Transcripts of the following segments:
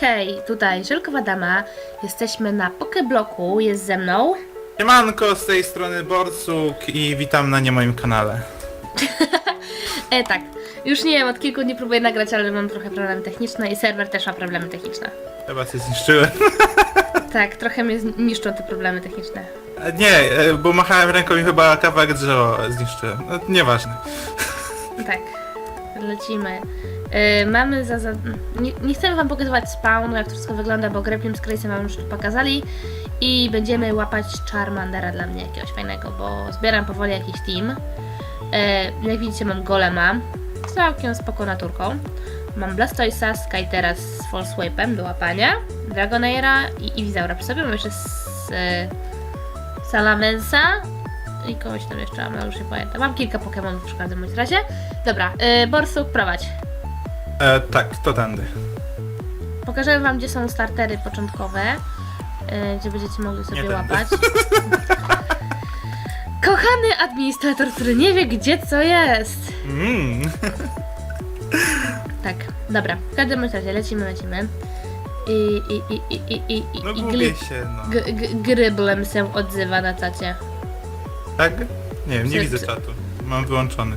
hej, tutaj Żelkowa Dama. Jesteśmy na Pokebloku, jest ze mną. Siemanko, z tej strony Borsuk i witam na nie moim kanale. E, tak, już nie wiem, od kilku dni próbuję nagrać, ale mam trochę problemy techniczne i serwer też ma problemy techniczne. Chyba się zniszczyłem. Tak, trochę mnie z- niszczą te problemy techniczne. E, Nie, e, bo machałem ręką i chyba kawałek drzewa zniszczyłem. No, nieważne. Tak, lecimy. E, mamy za, za... Nie, nie chcemy wam pokazywać spawnu, jak to wszystko wygląda, bo Greplim z Grace'em wam już tu pokazali. I będziemy łapać Charmandera dla mnie jakiegoś fajnego, bo zbieram powoli jakiś team. E, jak widzicie mam Golema całkiem spoko naturką. Mam Blastoisa, Skytera z False Swipe'em do łapania, Dragonaira i Iwizaura przy sobie. Mam jeszcze z, e, Salamensa i kogoś tam jeszcze ale już nie pamiętam. Mam kilka Pokémonów w każdym razie. Dobra, Borsuk, prowadź. E, tak, to tędy. Pokażę wam, gdzie są startery początkowe, y, gdzie będziecie mogli sobie Nie tędy. łapać. Kochany administrator, który nie wie, gdzie co jest. Mm. Tak, dobra, w każdym bądź razie lecimy, lecimy. I, i, i, i, i, i, i, No i gubię gli- się, no. g- g- Gryblem się odzywa na czacie. Tak? Nie wiem, nie widzę czatu. Mam wyłączony.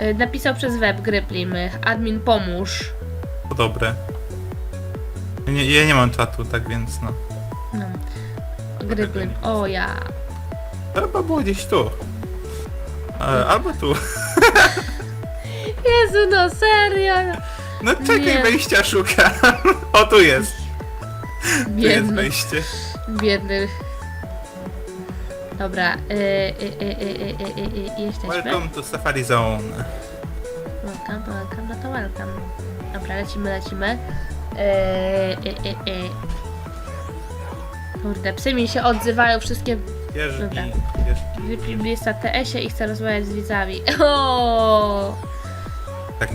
Y, Napisał przez web Gryblim, y, admin pomóż. To dobre. Nie, ja nie mam czatu, tak więc no. No. Gryblim, o ja. Chyba było gdzieś tu. E, albo tu. Jezu, no serio. No czekaj, Nie. wejścia szukam. O, tu jest. Tu jest Biedny, wejście. biedny. Dobra, y, y, y, y, y, y, jesteśmy. Welcome to Safari Zone. Welcome, welcome, no to welcome. Dobra, lecimy, lecimy. Y, y, y, y. Kurde, psy mi się odzywają wszystkie Dobra. jeżdżi. jest na TS-ie i chcę rozmawiać z widzami. O! Tak.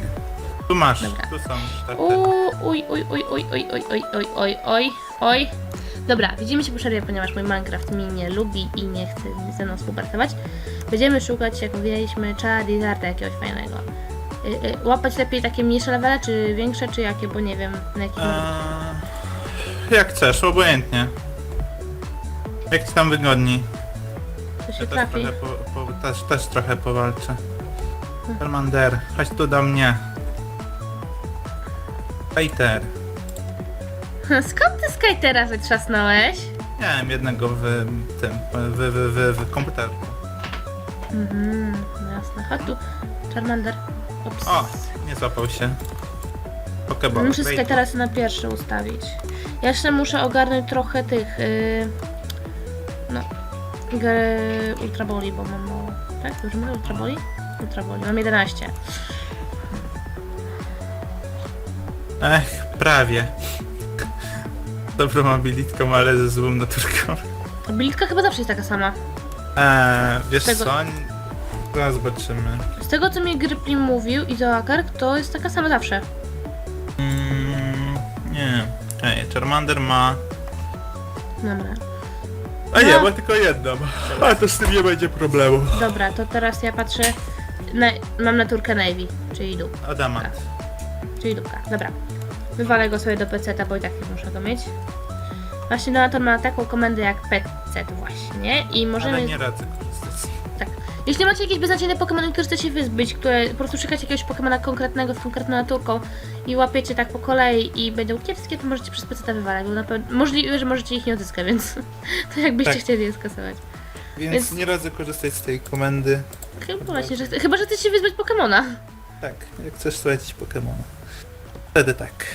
Tu masz, Dobra. tu są sztaty. U, Uj, uj, uj, uj, uj, uj, uj, uj, oj, oj, oj. Dobra, widzimy się po przerwie, ponieważ mój Minecraft mnie nie lubi i nie chce ze mną współpracować. Będziemy szukać, jak mówiliśmy, Charizarda jakiegoś fajnego. Y, y, łapać lepiej takie mniejsze levele, czy większe, czy jakie, bo nie wiem na jakim... Eee, jak chcesz, obojętnie. Jak ci tam wygodniej. To się Ja też trafi. trochę, po, po, też, też trochę powalczę. Hermander, chodź tu do mnie. Peter. Skąd ty Skytera wytrzasnąłeś? Miałem jednego w tym, w, w, w, w komputerku. Mhm, jasne. Chodź tu, Charmander. Ups. O, nie złapał się. Pokeball. Muszę wejdź. Skytera sobie na pierwszy ustawić. Ja jeszcze muszę ogarnąć trochę tych... Yy, no... Gry Ultra Boli, bo mam mało. Tak? Dobrze mówię? Ultra Boli? Ultra Boli. Mam 11. Ech, prawie. Dobrą abilitką, ale ze złą naturką. Bilitka chyba zawsze jest taka sama. Eee, wiesz Tego- co? Zaraz zobaczymy. Z tego co mi Griplim mówił i Zoakar, to jest taka sama zawsze. Mm, nie. Ej, Charmander ma... Dobra. A nie, No. ma tylko jedną. A to z tym nie będzie problemu. Dobra, to teraz ja patrzę... Na, mam naturkę Navy, czyli dół. Adamant. Czyli dupka. Dobra. Wywalę go sobie do PC, bo i tak nie muszę go mieć. Właśnie Donator ma taką komendę jak PC właśnie i możemy... Ale nie radzę korzystać. Tak. Jeśli macie jakieś beznadziejne Pokémony, które chcecie wyzbyć, które po prostu szukacie jakiegoś Pokémona konkretnego z konkretną naturką i łapiecie tak po kolei i będą kiepskie, to możecie przez PC wywalać, bo na pewno możliwe, że możecie ich nie odzyskać, więc to jakbyście Tak. chcieli je skasować. Więc, Więc- nie radzę korzystać z tej komendy. Chyba właśnie, że, chyba, że chcecie wyzbyć Pokémona. Tak, jak chcesz stracić Pokemona. Wtedy tak.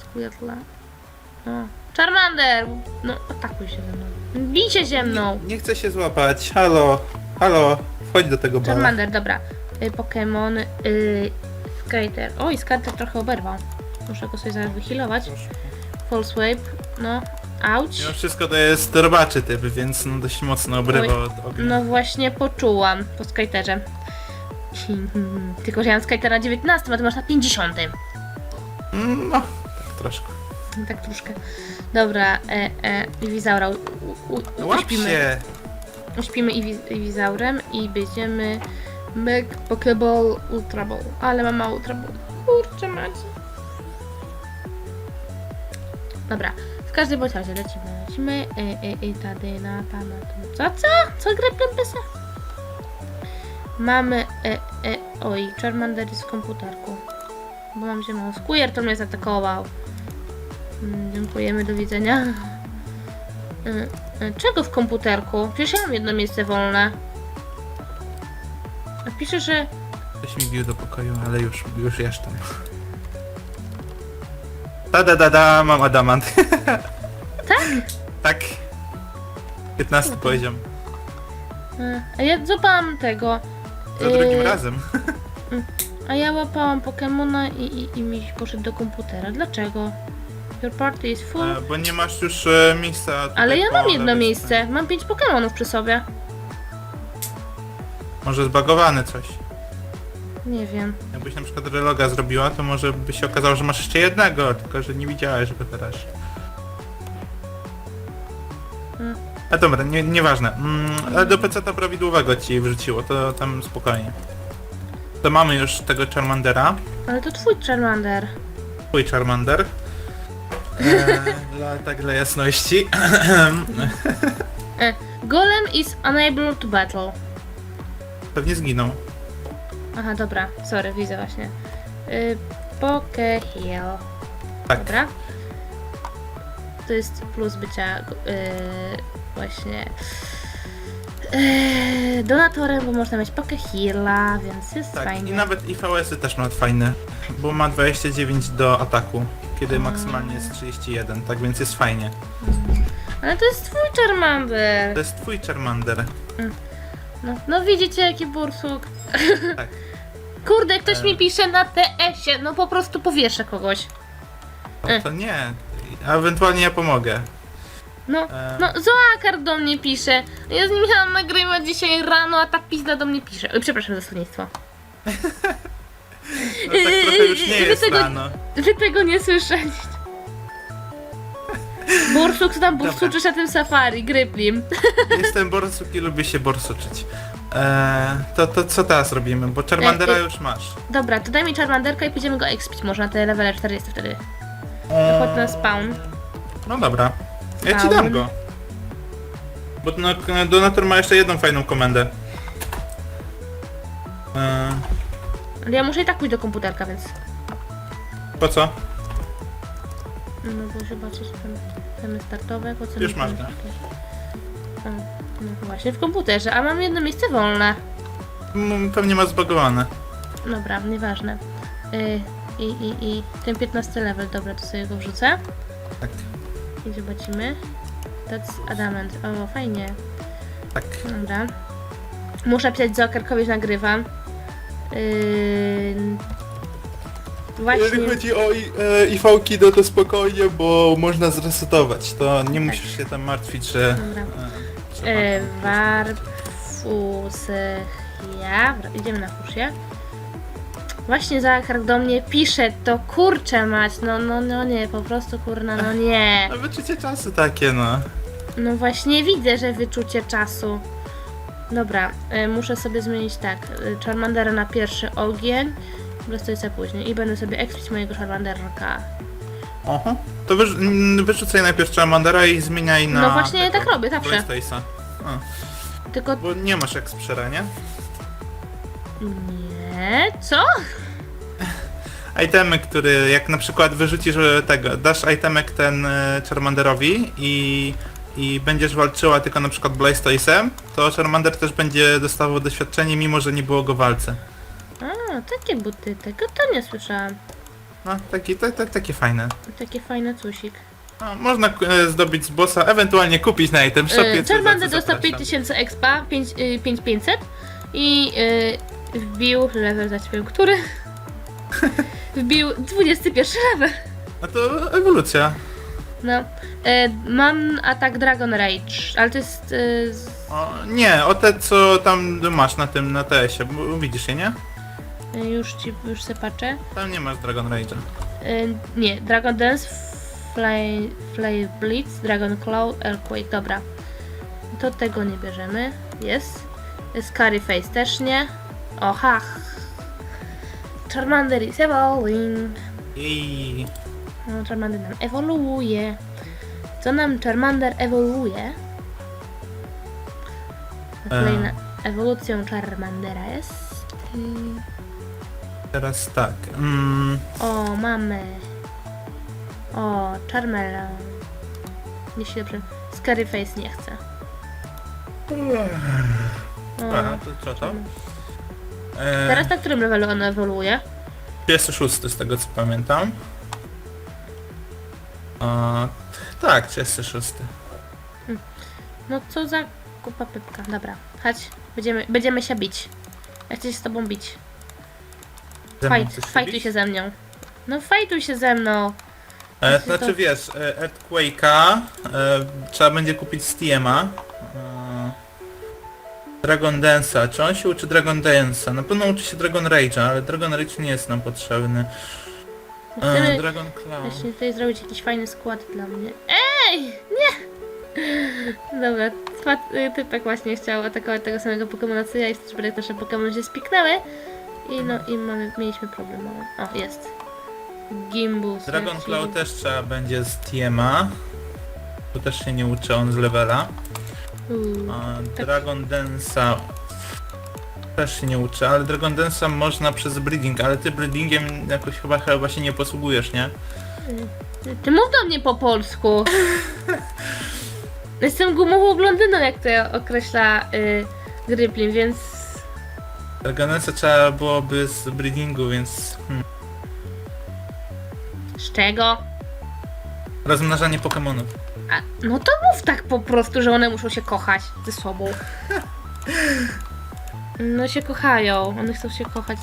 Skujatla. No. Charmander! No, atakuj się ze mną. Bijcie się mną! Nie, nie chcę się złapać. Halo, halo, wchodź do tego bala. Charmander, dobra. Y, Pokémon y, Skater. Oj, Skater trochę oberwał. Muszę go sobie zaraz wyhealować. False Swipe. No, auć. Mimo wszystko to jest robaczy typ, więc no dość mocno obrywa Oj, od ognia. No właśnie poczułam po Skaterze. Tylko, że ja mam Skater na 19, a ty masz na 50. No, tak troszkę. Tak troszkę. Dobra, e, e, Iwizaura. U, u, u, No Łap uśpimy. się! Śpimy Iwi- Iwizaurem i będziemy Meg Pokeball Ultra Ball. Ale mam mało Ultra Ball. Kurczę macie. Dobra, w każdym bądź razie lecimy, lecimy. I, i, i tady na pamatu. Co, co? Co Greplem pisa? Mamy, e, e, oj, Charmander jest w komputerku. Bo mam mało. Squire to mnie zaatakował. Mm, dziękujemy, do widzenia. E, e, czego w komputerku? Przecież ja mam jedno miejsce wolne. A pisze, że Ktoś mi bił do pokoju, ale już, już jestem. Da da da da, mam adamant. Tak? tak. 15 poziom. E, A ja złapałam tego. Za drugim razem. A ja łapałam Pokemona i, i, i mi poszedł do komputera. Dlaczego? Your party is full. E, bo nie masz już e, miejsca. tutaj Ale ja po mam jedno lewej miejsce. Mam pięć Pokemonów przy sobie. Może zbagowane coś. Nie wiem. Jakbyś na przykład reloga zrobiła, to może by się okazało, że masz jeszcze jednego, tylko że nie widziałeś go teraz. Mm. A dobra, nie, nieważne. Mm, ale do PC to prawidłowego ci wrzuciło, to tam spokojnie. To mamy już tego Charmandera. Ale to twój Charmander. Twój Charmander. E, dla, tak dla jasności. E, Golem is unable to battle. Pewnie zginął. Aha, dobra. Sorry, widzę właśnie. Y, Poke Heal. Tak. Dobra. To jest plus bycia y, właśnie y, donatorem, bo można mieć Poke Heala, więc jest Tak, fajnie. i nawet IVS-y też ma fajne, bo ma 29 do ataku, kiedy maksymalnie jest 31, tak więc jest fajnie. Ale to jest twój Charmander. To jest twój Charmander. No, no widzicie jaki bursuk. Tak. Kurde, ktoś E. mi pisze na TS-ie, no po prostu powieszę kogoś. O, to nie. A ewentualnie ja pomogę. No, E. no Zoakar do mnie pisze. Ja z nim miałam nagrywać dzisiaj rano, a ta pizda do mnie pisze. Oj, przepraszam za słownictwo. No tak trochę już nie Wy jest tego- rano. Wy tego nie słyszeliście. Borsuk, co tam Dobra. bursuczysz na tym safari, Gryplim. Jestem borsuk i lubię się borsuczyć. Eee, to, to co teraz robimy? Bo Charmandera E, e. już masz. Dobra, to daj mi Charmanderka i pójdziemy go expić może na te levele 40 wtedy. To chodź na spawn. No dobra. Ja ci dam go. Bo no, Donator ma jeszcze jedną fajną komendę. Eee, Ale ja muszę i tak pójść do komputerka, więc... po co? No bo zobaczyć tam temy startowe, po co Już mi masz tam- go. O, No właśnie, w komputerze, a mam jedno miejsce wolne. Mm, Pewnie ma zbagowane. Dobra, nieważne. Y, I, i, i ten 15 level, dobra, to sobie go wrzucę. Tak. I zobaczymy. That's adamant. O, fajnie. Tak. Dobra. Muszę pisać Zokarkowi, że nagrywam. Yy... Właśnie. Jeżeli chodzi o i- e, IV-ki, no to spokojnie, bo można zresetować. To nie musisz się tam martwić, że... Dobra. e, trzeba E, Warfusychia. Dobra, Idziemy na fusię. Właśnie Zakar do mnie pisze, to kurczę mać, no, no, no nie, po prostu kurna, no nie. No wyczucie czasu takie, no. No właśnie widzę, że wyczucie czasu. Dobra, e, muszę sobie zmienić tak, e, Charmandera na pierwszy ogień, Blastoisa później i będę sobie ekspić mojego Charmanderka. Oho. To mm, wyrzucaj najpierw Charmandera i zmieniaj na... No właśnie tego, tak robię, zawsze. Blastoise'a. Tylko bo nie masz Exprzera, nie? nie, co? Itemy, który jak na przykład wyrzucisz e, tego, dasz itemek ten e, Charmanderowi i, i będziesz walczyła tylko na przykład Blastoise'em, to Charmander też będzie dostawał doświadczenie, mimo że nie było go w walce. A, takie buty, tego to nie słyszałam. No, taki, tak, tak, takie fajne. Takie fajne cusik. No, można e, zdobyć z bossa, ewentualnie kupić na item shopie. Co Charmander dostał zapraszam. 5000 expa, 5, yy, 5500 i yy, wbił level, zaćwił, który? wbił 21 level. No to ewolucja. No. E, mam atak Dragon Rage, ale to jest. E, z, O, nie, o te co tam masz na tym, na TS-ie, bo widzisz je, nie? e, już ci już se patrzę. Tam nie masz Dragon Rage'a. E, nie, Dragon Dance, Fly, Fly Blitz, Dragon Claw, Earthquake, dobra. To tego nie bierzemy. Jest. Scary Face też nie. Oha. Charmander is evolving. I No, Charmander nam ewoluuje. Co nam Charmander ewoluuje? Kolejna ewolucją Charmandera jest... mm, Teraz tak. Mm, O, mamy. O, Charmeleon. Jeśli dobrze. Scaryface nie chce. O, aha, to co to? E, teraz na którym levelu on ewoluuje? 36 z tego co pamiętam. A, tak, 36. No co za kupa pypka. Dobra, chodź. Będziemy, będziemy się bić. Ja chcę się z tobą bić. Ze mną Fajt, chcesz fajtuj bić? się ze mną. No fajtuj się ze mną. E, to Znaczy wiesz, e, Earthquake'a e, trzeba będzie kupić Steama. E, Dragon Dance'a. Czy on się uczy Dragon Dance'a? Na pewno uczy się Dragon Rage'a, ale Dragon Rage nie jest nam potrzebny. E, Chcemy Dragon Cloud. właśnie tutaj zrobić jakiś fajny skład dla mnie. Ej! Nie! Dobra, y, typek właśnie chciał atakować tego samego Pokemona co ja i żeby jak nasze Pokemon się spiknęły. I no i mamy, mieliśmy problem mały. O, jest. Gimbus. Dragon. Cloud też trzeba będzie z Tiema. To też się nie uczy on z levela. Uuu. A Tak. Dragon Dance'a też się nie uczy, ale Dragon Dance'a można przez breeding, ale ty breedingiem jakoś chyba chyba się nie posługujesz, nie? Ty- Ty mów do mnie po polsku. Jestem gumową blondyną, jak to określa y, Gryplin, więc Dragon Dance'a trzeba byłoby z breedingu, więc... Hmm. z czego? Rozmnażanie Pokemonów. A, no to mów tak po prostu, że one muszą się kochać ze sobą. No się kochają, one chcą się kochać.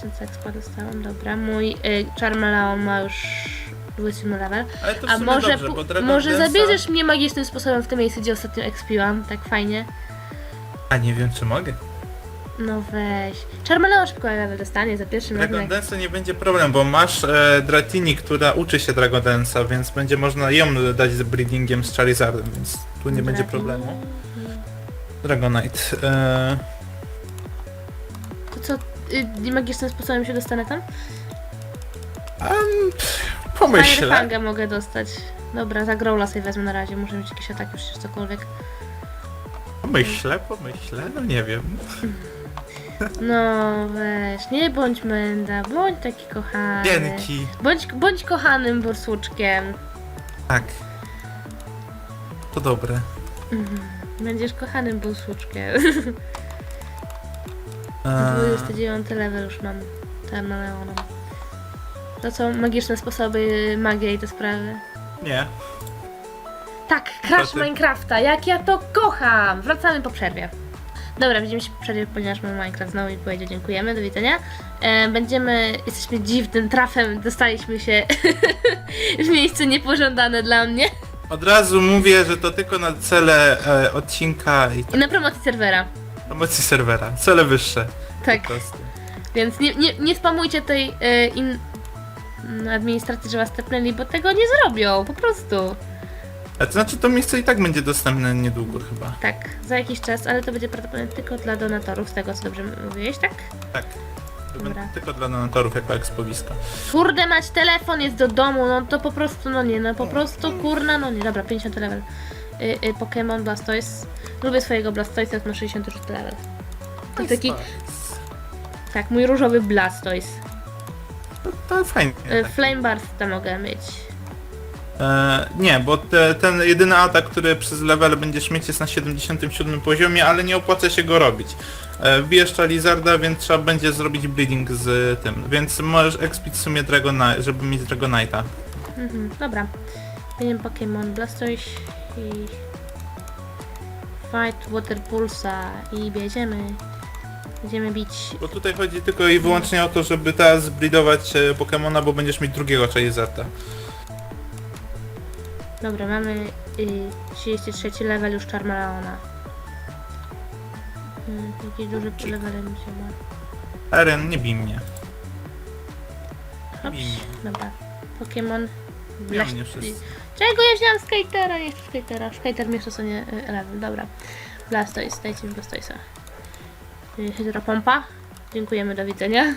1000 expa dostałam, dobra. Mój y, Charmeleon ma już 20 level. Ale to w A sumie może, dobrze, pu- bo Dragon może Dance'a- zabierzesz mnie magicznym sposobem w tym miejscu, gdzie ostatnio expiłam, tak fajnie. A nie wiem czy mogę. No weź. Charmeleon szybko level dostanie za pierwszym Dragon razem. jak- Dance'a nie będzie problem, bo masz e, Dratini, która uczy się Dragon Dance'a, więc będzie można ją dać z breedingiem z Charizardem, więc tu nie będzie Dratini. problemu. Dragonite. E, To co, y, magicznym sposobem się dostanę tam? pomyślę. Firefangę mogę dostać. Dobra, za Growla sobie wezmę na razie, muszę mieć jakiś atak już czy cokolwiek. Pomyślę, pomyślę, no nie wiem. No weź, nie bądź męda, bądź taki kochany. Dzięki. Bądź, bądź kochanym borsuczkiem. Tak. To dobre. Będziesz kochanym borsuczkiem. E, 29 level już mam. Termaleonem. To są magiczne sposoby, magia i te sprawy. nie. Tak, Crash? Minecrafta, jak ja to kocham! Wracamy po przerwie. Dobra, widzimy się po przerwie, ponieważ mamy Minecraft znowu i powiedział dziękujemy, do widzenia. E, będziemy, jesteśmy dziwnym trafem, dostaliśmy się w miejsce niepożądane dla mnie Od razu mówię, że to tylko na cele e, odcinka i i na promocji serwera. promocji serwera. Cele wyższe. Tak, Po prostu. więc nie, nie, nie spamujcie tej e, in, m, administracji, że was tepnęli, bo tego nie zrobią, po prostu. A to znaczy to miejsce i tak będzie dostępne niedługo chyba. Tak, za jakiś czas, ale to będzie prawdopodobnie tylko dla donatorów, z tego co dobrze mówiłeś, tak? Tak. To Dobra. będzie tylko dla donatorów jako ekspowisko. Kurde mać, telefon jest do domu, no to po prostu, no nie, no po prostu kurna, no nie, dobra, 50 level. Y, y, Pokémon Blastoise. Lubię swojego Blastoise, ma 66 level. To taki, tak, mój różowy Blastoise. To, to fajnie. Y, tak. Flame mogę mieć. E, nie, bo te, ten jedyny atak, który przez level będziesz mieć jest na 77 poziomie, ale nie opłaca się go robić. E, wbijesz Charizarda, więc trzeba będzie zrobić breeding z tym, więc możesz expić w sumie Dragonite, żeby mieć Dragonite'a. Mhm, dobra. Będziemy Pokémon Blastoise i... Fight Water Pulsa i bierzemy. Będziemy bić Bo tutaj chodzi tylko i wyłącznie o to, żeby teraz zbreedować e, Pokemona, bo będziesz mieć drugiego Charizarda. Dobra, mamy y, 33 level już Charmeleona. Y, jakiś duży level mi się ma. Eren, nie bij mnie. Bij mnie. dobra. Pokémon Ja mnie wszyscy. Czego ja wziąłem skatera? Nie chcę skatera. Skater mnie sobie nie y, level, dobra. Blastoise, dajcie mi Blastoise'a. Y, Hydropompa. Dziękujemy, do widzenia.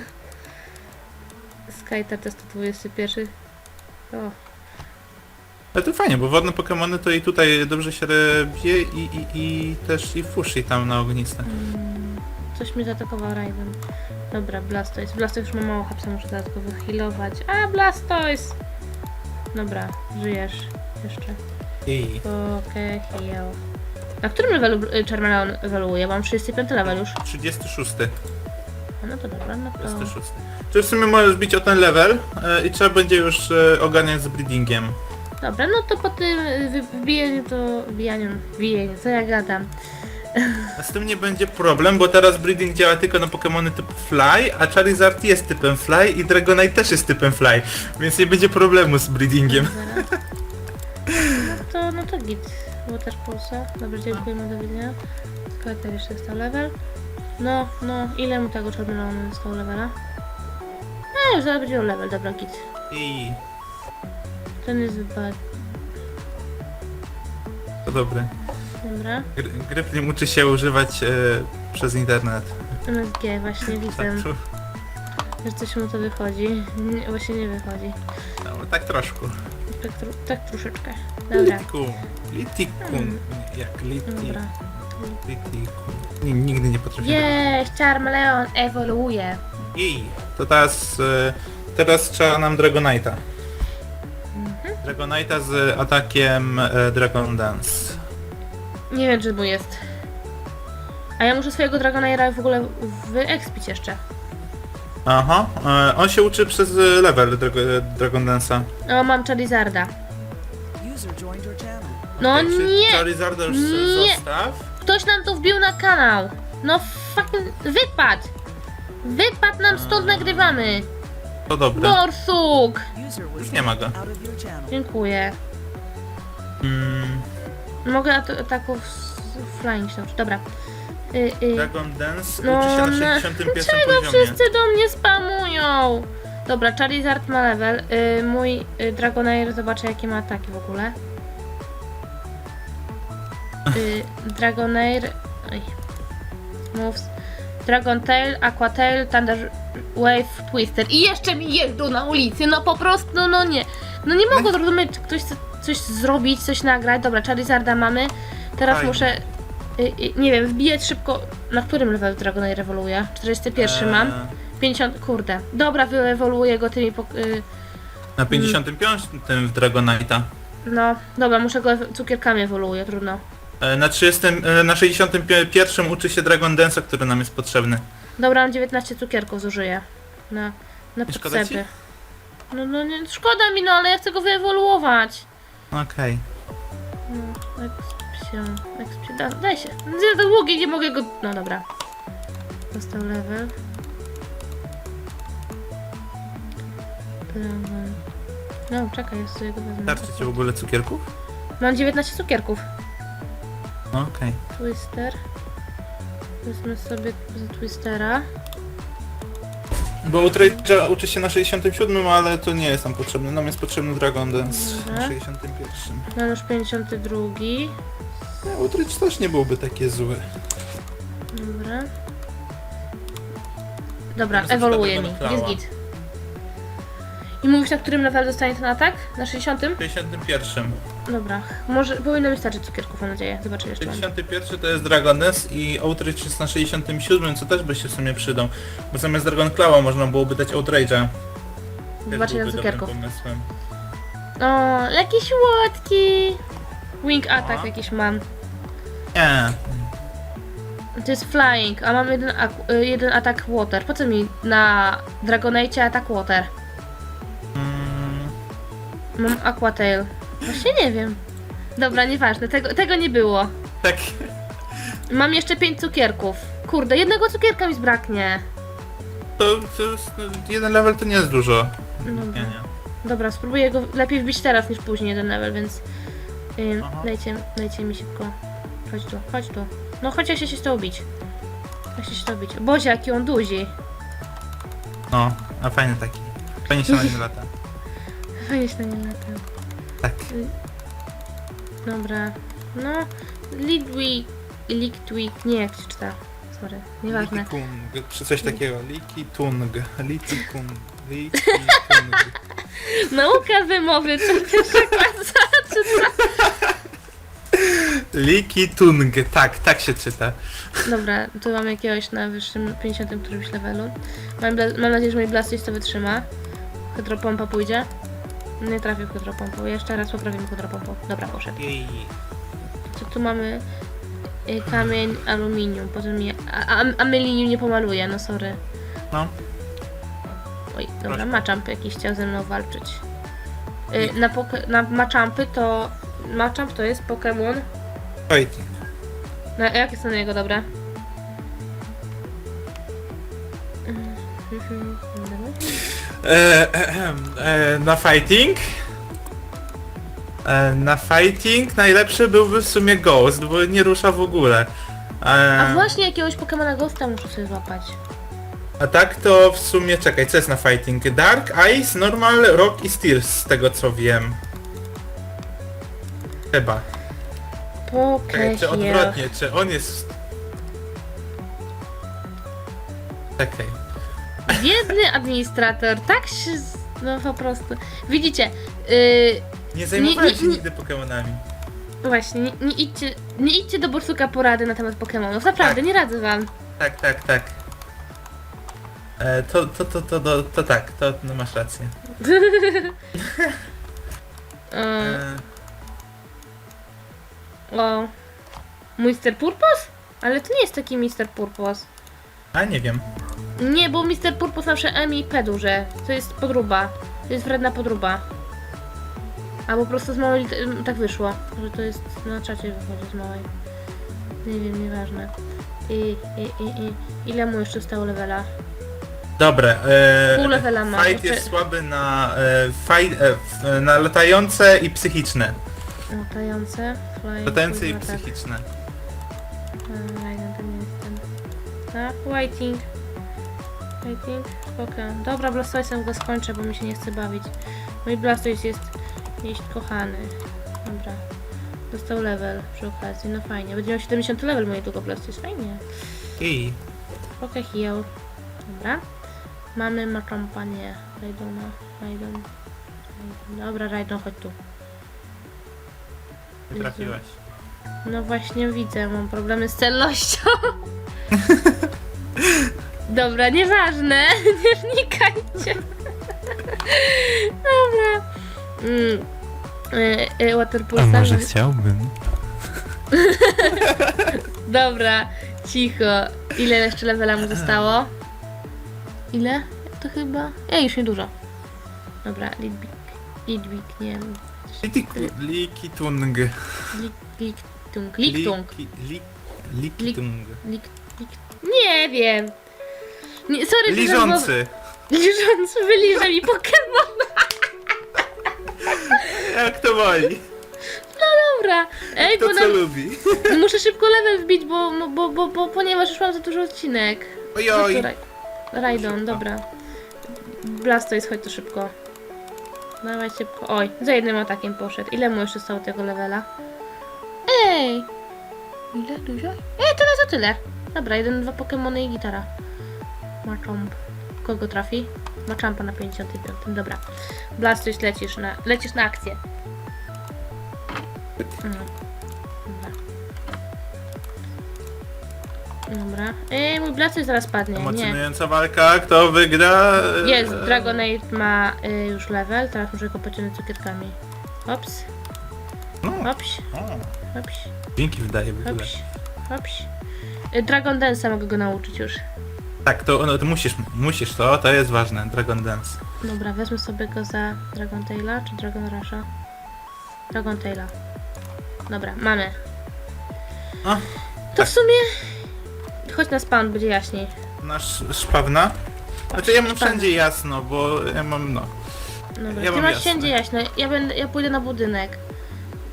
Skytar to jest 121. O, Ale to fajnie, bo wodne Pokemony to i tutaj dobrze się bije i, i, i też i Fushi tam na ogniste. mm, coś mnie zaatakował Raven. Dobra, Blastoise. Blastoise już ma mało hapsa, muszę dodatkowo healować. A, Blastoise! Dobra, żyjesz jeszcze. I Okej, heal. Na którym levelu y, Charmeleon ewoluuje? Mam 35 level już. 36. A no to dobra, no to... 36. Czy w sumie możesz bić o ten level e, i trzeba będzie już e, ogarniać z breedingiem. Dobra, no to po tym y, wy- wbijaniu to... Wbijaniu, wbijaniu, co ja gadam? A z tym nie będzie problem, bo teraz breeding działa tylko na Pokemony typu Fly, a Charizard jest typem Fly i Dragonite też jest typem Fly, więc nie będzie problemu z breedingiem. No to, no to git. Było też pulsa. Dobrze, dziękujemy, do widzenia. Skater jeszcze dostał level. No, no, ile mu tego Charmeleona dostał levela? A, już zaraz będzie level, dobra, git. I Ten jest wypadł. to dobre. Dobra. Gry- Gryflim uczy się używać e, przez internet. MSG, właśnie widzę, Tak, że coś mu to wychodzi. Nie, właśnie nie wychodzi. no, tak troszkę. Tak, tak troszeczkę. Dobra, Litiku. Litikun. Jak liti... dobra. Litikun. Ni- Nigdy nie potrafię. Jest, Charmeleon ewoluuje. I to teraz, e, teraz trzeba nam Dragonite'a. Dragonite'a z atakiem e, Dragon Dance. Nie wiem, czy mu jest. A ja muszę swojego Dragonaira w ogóle wyekspić jeszcze. Aha, e, on się uczy przez e, level Drago, e, Dragon Dance'a. O, mam Charizarda. User joined your channel. No czy nie! Charizarda już Nie. zostaw. Ktoś nam to wbił na kanał. No fucking wypad! Wypad nam stąd nagrywamy. To dobre. Borsuk! Już nie ma go. Dziękuję. Mm, Mogę at ataków z flying się nauczyć. Dobra. Y, y. Dragon Dance No, uczy się no, na 61 Czego poziomie. wszyscy do mnie spamują? Dobra, Charizard ma level. Y, mój y, Dragonair zobaczę jakie ma ataki w ogóle. Y, Dragonair. Oj. Moves. Dragon Tail, Aqua Tail, Thunder Wave, Twister. I jeszcze mi jeżdżą na ulicy, no po prostu, no nie. No nie mogę zrozumieć, czy ktoś chce coś zrobić, coś nagrać. Dobra, Charizarda mamy. Teraz Fajnie. muszę, y, y, nie wiem, wbijać szybko. Na którym levelu Dragonair ewoluuje? 41 mam. Eee, 50, kurde. Dobra, wyewoluuję go tymi, pok- y, Na 55 w Dragonite'a. no, dobra, muszę go ew- cukierkami ewoluuję, trudno. E, Na 30, e, na 61 uczy się Dragon Dance'a, który nam jest potrzebny. Dobra, mam 19 cukierków, zużyję. Na, na Nie szkoda potrzeby. No, no, nie, szkoda mi, no, ale ja chcę go wyewoluować. Okej. No, ekspio, ekspio, da, daj się. Zje to długi, nie mogę go, no dobra. Dostał level. No, czekaj, jeszcze jego wezmę. Starczy ci w ogóle cukierków? Mam 19 cukierków. Okej. Twister. Wezmę sobie z Twistera. Bo u Trade'a uczy się na 67, ale to nie jest nam potrzebny. Nam jest potrzebny Dragon Dance Dobra. na 61. Mam już 52. No, u Trade też nie byłby takie zły. Dobra. Dobra, ewoluuje mi. będę Jest git. Mówisz na którym levelu dostanie ten atak? Na 60? 61. Dobra. Może powinno mi starczyć cukierków, mam nadzieję. Zobaczę jeszcze. mam. 61 to jest Dragon Dance i Outrage jest na 67, co też by się w sumie przydał. Bo zamiast Dragon Clawa można byłoby dać Outrage'a. Też Zobaczę byłby cukierków. pomysłem. O, jakieś łotki. Wing attack jakiś mam. Nie. To jest flying, a mam jeden, ak- y, jeden atak water. Po co mi na Dragonite atak water? Mam Aqua Tail. Właśnie nie wiem. Dobra, nieważne, tego, tego nie było. tak. Mam jeszcze 5 cukierków. Kurde, jednego cukierka mi zbraknie. To, to jest, jeden level to nie jest dużo. Dobra. Nie, nie. Dobra, spróbuję go lepiej wbić teraz niż później jeden level, więc ym, Aha. dajcie, dajcie mi szybko. Chodź tu, chodź tu. No chodź, ja się się z tobą bić. Ja się z tobą bić. Boże, jaki on duzi. No, a fajny taki. Fajnie się na nim lata. Się na nim lata. Tak. Dobra. No, Lidwig, Liktwig, nie jak się czyta. Sorry, nieważne. Litikung, czy coś takiego. Likitung, Litikung. Liki Tung. Nauka wymowy, co pierwsza klasa, czy co? Liki Tung, tak, tak się czyta. Dobra, tu mam jakiegoś na wyższym 50 którymś levelu. Mam, mam nadzieję, że mój Blastoise to wytrzyma. Hydropompa pójdzie. Nie trafił hydropompą. Jeszcze raz poprawimy hydropompą. Dobra, poszedł. Jej. Co tu mamy? Y, Kamień, aluminium. Potem mi... A, a, amylinium nie pomaluje, no sorry. No. Oj, dobra, Proszę. Machamp jakiś chciał ze mną walczyć. Y, na, poke- na Machampy to... Machamp to jest Pokémon... Fighting. Na, jakie są na niego dobre? E, ehem, e, na fighting? E, na fighting najlepszy byłby w sumie Ghost, bo nie rusza w ogóle. E, A właśnie jakiegoś Pokemona Ghosta muszę sobie złapać. a tak to w sumie, czekaj, co jest na fighting? Dark, Ice, Normal, Rock i Steel, z tego co wiem. Chyba. Czekaj, czy odwrotnie, czy on jest... Czekaj. Biedny administrator, tak się... z- No po prostu. Widzicie, yy, Nie zajmowałem się nie- nigdy Pokemonami. właśnie, nie, nie, idźcie, nie idźcie do Borsuka porady na temat Pokemonów. Naprawdę, Tak. nie radzę wam. Tak, tak, tak. E, to, to, to, to, to, to tak, to no masz rację. Yy, E, o. Mr. Purpos? Ale to nie jest taki Mr. Purpos. a nie wiem. Nie, bo Mr. Purpos zawsze M i P duże. To jest podruba. To jest wredna podruba. A po prostu z małej tak wyszło, że to jest na czacie wychodzi z małej. Nie wiem, nieważne. I, i, i, i. Ile mu jeszcze stało levela? Dobre. E, Pół levela ma. Fight Jeszcze- jest słaby na, e, fight, e, na latające i psychiczne. Latające. flying, Latające i kurwa, tak. psychiczne. To nie. Tak, waiting. Waiting, spoko. Dobra, Blastoise'em go skończę, bo mi się nie chce bawić. Mój Blastoise jest jeść kochany. Dobra. Dostał level przy okazji, no fajnie. Będzie miał 70 level mojego Blastoise, fajnie. I Spoko, heal. Dobra. Mamy Machampa, nie. Raidona, Raidon. Raidon. Dobra, Raidon, chodź tu. nie trafiłaś. No właśnie widzę, mam problemy z celnością. Dobra, nieważne, nie wnikajcie. Dobra. Mm. Y, y, A może chciałbym? Dobra, cicho. Ile jeszcze levela mu zostało? Ile? To chyba... Ej, już niedużo. Dobra, Lidwik. Lidwik, nie wiem. Liki- Likitung. Lik. Liki- li- Likitung. Lik, lik... Nie wiem. Nie, sorry, Liżący. Liżący wyliże mi Pokémon. Jak to woli. Dobra. Ej, To bo co nam, lubi. muszę szybko level wbić, bo, bo, bo, bo, bo ponieważ już mam za dużo odcinek. Ojoj. Raj- Rajdon, dobra. Blastoise, chodź tu szybko. Dawaj szybko. Oj, za jednym atakiem poszedł. Ile mu jeszcze zostało tego levela? Ej! Ile? Dużo? Ej, tyle za tyle. Dobra, jeden, dwa Pokemony i gitara. Machamp. Kogo trafi? Machampa na 55. Dobra. Blastoise, lecisz na, lecisz na akcję. Mm. Dobra. Ej, mój Blastoise zaraz padnie. Nie. Emocjonująca walka, kto wygra? Jest, Dragonite ma y, już level, teraz muszę go pociągnąć cukierkami. Ops, No, ops, o, ops, dzięki wydaje w ogóle. ops, ops. Y, Dragon Dance'a mogę go nauczyć już. Tak, to, no, to musisz, musisz to, to jest ważne, Dragon Dance. Dobra, wezmę sobie go za Dragon Taila czy Dragon Rusha? Dragon Taila. Dobra, mamy. O, To tak. w sumie... Chodź na spawn, będzie jaśniej. Nasz szpawna? Znaczy ja mam Szpawna. wszędzie jasno, bo ja mam no. Dobra, Ja ty mam masz jasne. wszędzie jaśno. Ja, będę, ja pójdę na budynek.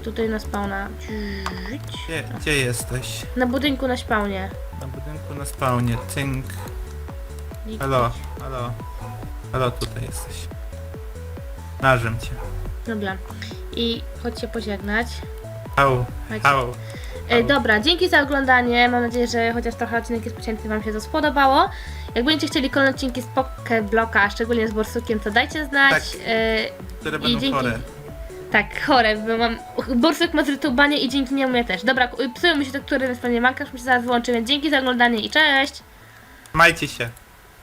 Tutaj na spawna. Gdzie, gdzie jesteś? Na budynku na spawnie. Na budynku na spawnie, tynk. Halo, halo. Halo, tutaj jesteś. Narzym cię. Dobra. I chodź się pożegnać. Chodź. hał. E, dobra, dzięki za oglądanie. Mam nadzieję, że chociaż trochę odcinek jest pocięty, Wam się to spodobało. Jak będziecie chcieli kolejne odcinki z Pocket Bloka, szczególnie z Borsukiem, to dajcie znać. Tak. E, Które I będą dzięki- chore. tak, chore, bo mam. Borsuk ma zrytubanie i dzięki niemu ja też. Dobra, psują mi się tektury, więc pewnie Manka już mi się zaraz wyłączy, więc dzięki za oglądanie i cześć! Majcie się.